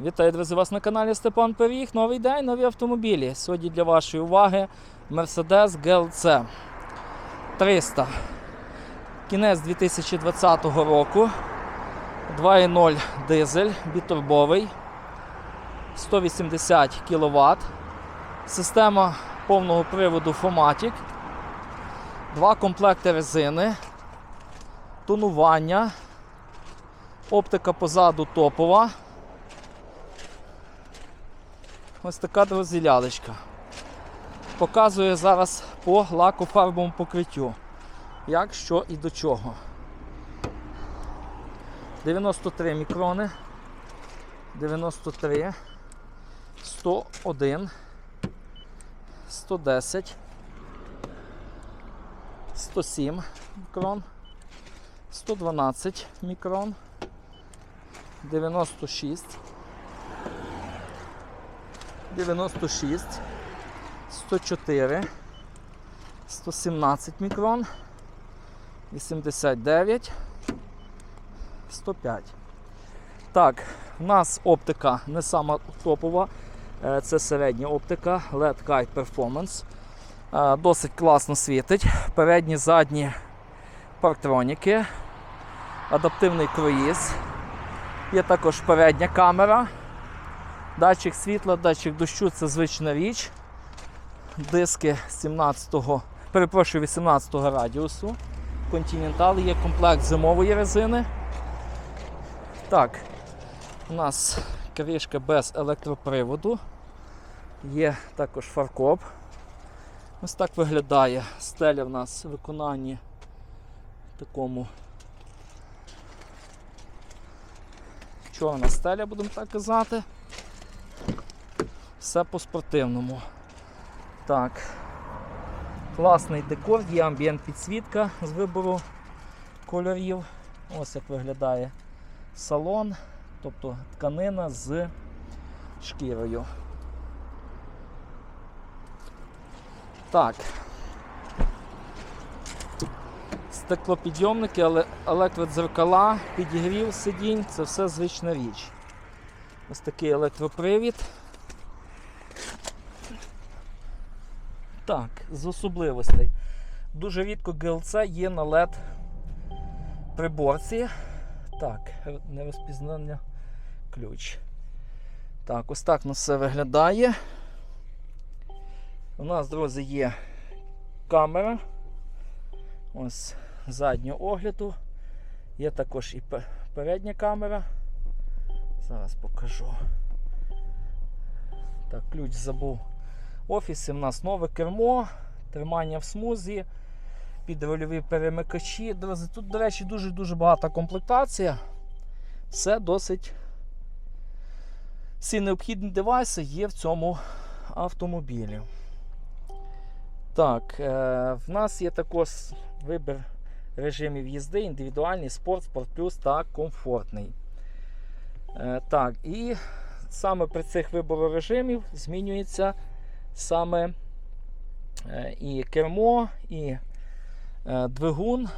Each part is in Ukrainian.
Вітаю, друзі, вас на каналі Степан Пиріг. Новий день, нові автомобілі. Сьогодні для вашої уваги Mercedes GLC 300. Кінець 2020 року. 2.0 дизель, бітурбовий, 180 кВт. Система повного приводу Fomatic. Два комплекти резини, тонування, оптика позаду топова. Ось така друзі лялечка. Показує зараз по лакофарбовому покриттю. Як, що і до чого. 93 мікрони. 93, 101, 110, 107 мікрон, 112 мікрон, 96. 96, 104, 117 мікрон, 89, 105. Так, у нас оптика не сама топова, е, це середня оптика LED Kite Performance. Е, Досить класно світить. Передні, задні парктроніки, адаптивний круїз. Є також передня камера. Датчик світла, датчик дощу це звична річ. Диски 17-го, перепрошую, 18-го радіусу. Continental є комплект зимової резини. Так, у нас кришка без електроприводу. Є також фаркоп. Ось так виглядає стеля в нас в виконанні такому чорна стеля, будемо так казати. Все по-спортивному. Так. Класний декор, є амбієнт підсвітка з вибору кольорів. Ось як виглядає салон, тобто тканина з шкірою. Так. Стеклопідйомники, електродзеркала, підігрів сидінь це все звична річ. Ось такий електропривід. Так, з особливостей. Дуже рідко GLC є на LED приборці. Так, нерозпізнання ключ. Так, ось так нас все виглядає. У нас, друзі, є камера. Ось заднього огляду. Є також і передня камера. Зараз покажу. Так, ключ забув. Офісі в нас нове кермо, тримання в смузі, підрульові перемикачі. Тут, до речі, дуже-дуже багата комплектація. Все досить. Всі необхідні девайси є в цьому автомобілі. Так, е, в нас є також вибір режимів їзди, індивідуальний, спорт, спорт плюс та комфортний. Е, так, і саме при цих вибору режимів змінюється саме е, і кермо, і е, двигун,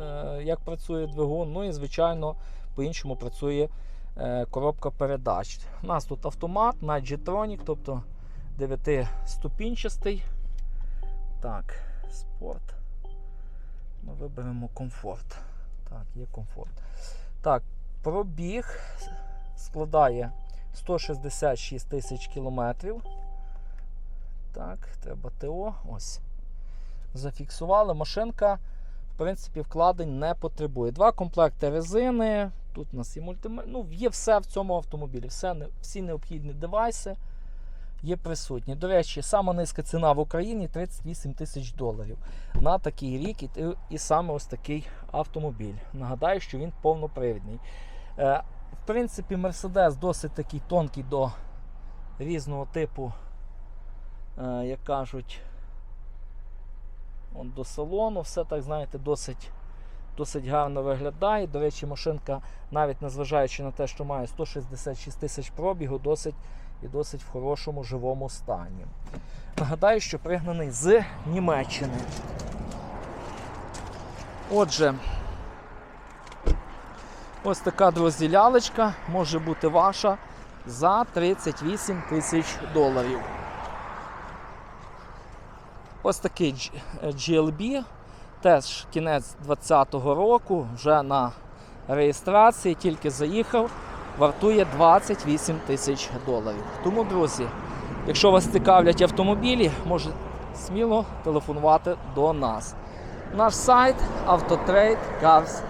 е, як працює двигун, ну і, звичайно, по-іншому працює коробка передач. У нас тут автомат на G-Tronic, тобто 9-ступінчастий. Так, спорт. Ми виберемо комфорт. Так, є комфорт. Так, пробіг складає 166 тисяч кілометрів. Так, треба ТО. Ось. Зафіксували. Машинка, в принципі, вкладень не потребує. Два комплекти резини. Тут у нас є мультимедіа. Ну, є все в цьому автомобілі. Все, всі необхідні девайси є присутні. До речі, сама низька ціна в Україні 38 тисяч доларів на такий рік і, і саме ось такий автомобіль. Нагадаю, що він повнопривідний. Е, в принципі, Mercedes досить такий тонкий до різного типу, як кажуть, до салону. Все так, знаєте, досить, досить гарно виглядає. До речі, машинка, навіть незважаючи на те, що має 166 тисяч пробігу, досить і досить в хорошому живому стані. Нагадаю, що пригнаний з Німеччини. Отже, ось така, друзі, лялечка може бути ваша. за 38 тисяч доларів. Ось такий GLB, теж кінець 2020 року, вже на реєстрації, тільки заїхав, вартує 28 тисяч доларів. Тому, друзі, якщо вас цікавлять автомобілі, можете сміло телефонувати до нас. Наш сайт Autotrade Cars